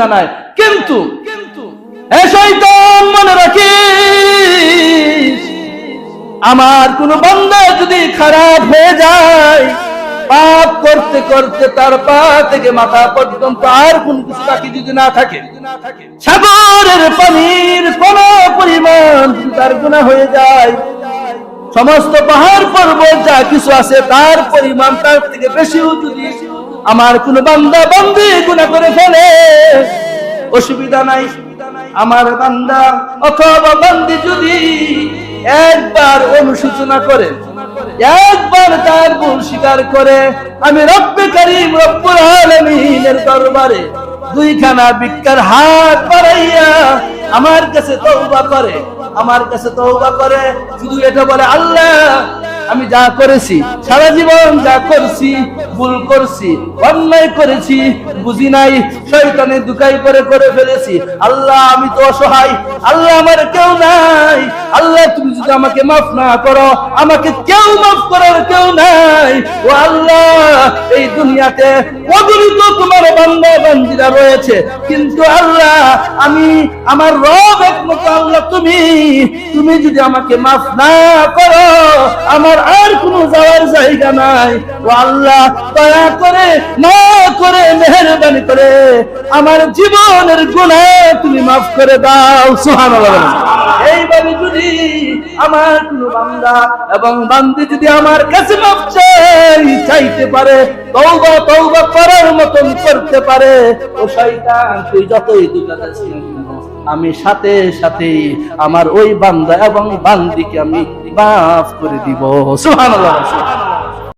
জানায়। কিন্তু মনে রাখিস, আমার কোন বান্দা যদি খারাপ হয়ে যায়, পাপ করতে করতে তার পা থেকে মাথা পর্যন্ত আর কোন কিছু যদি না থাকে, সাগরের পানির কোন পরিমাণ তার গুণা হয়ে যায়, সমস্ত পাহাড় পর্বত যা কিছু আছে তার পরিমাণ তার থেকে বেশিও যদি আমার কোন বান্দা বন্দি গুণা করে ফেলে। অসুবিধা নাই। আমার বান্দা অথবা বান্দি যদি একবার অনুসূচনা করে, একবার তার ভুল স্বীকার করে, আমি রব্বে করিম, রব্বুল আলামিনের দরবারে দুইখানা ভিক্ষার হাত বাড়াইয়া আমার কাছে তৌবা করে, আমার কাছে তৌবা করে। শুধু এটা বলে, আল্লাহ, আমি যা করেছি, সারা জীবন যা করছি ভুল করছি, অন্যায় করেছি, বুঝি নাই, শয়তানে দুকাই করে করে ফেলেছি। আল্লাহ, আমি তো অসহায়, আল্লাহ আমার কেউ নাই। আল্লাহ, তুমি যদি আমাকে মাফ না করো, আমাকে কেউ মাফ করার কেউ নাই। ও আল্লাহ, এই দুনিয়াতে অগণিত তোমার বান্দা বান্দিরা রয়েছে। কিন্তু আল্লাহ, আমি, আমার রব একমাত্র আল্লাহ, তুমি তুমি যদি আমাকে মাফ না করো, আমার আর কোনো যাওয়ার জায়গা নাই। ও আল্লাহ, দয়া করে, না করে, মেহরবানি করে, আমার জীবনের গুণা তুমি মাফ করে দাও। যদি আমার কোন বান্দা এবং বান্দি যদি আমার কাছে মাফ চাই চাইতে পারে, তওবা তওবা করার মতন করতে পারে, ও শয়তান, তুই যতই দুটাতে আমি সাথে সাথে আমার ওই বান্দা এবং বান্দিকে আমি মাফ করে দিব। সুবহানাল্লাহ।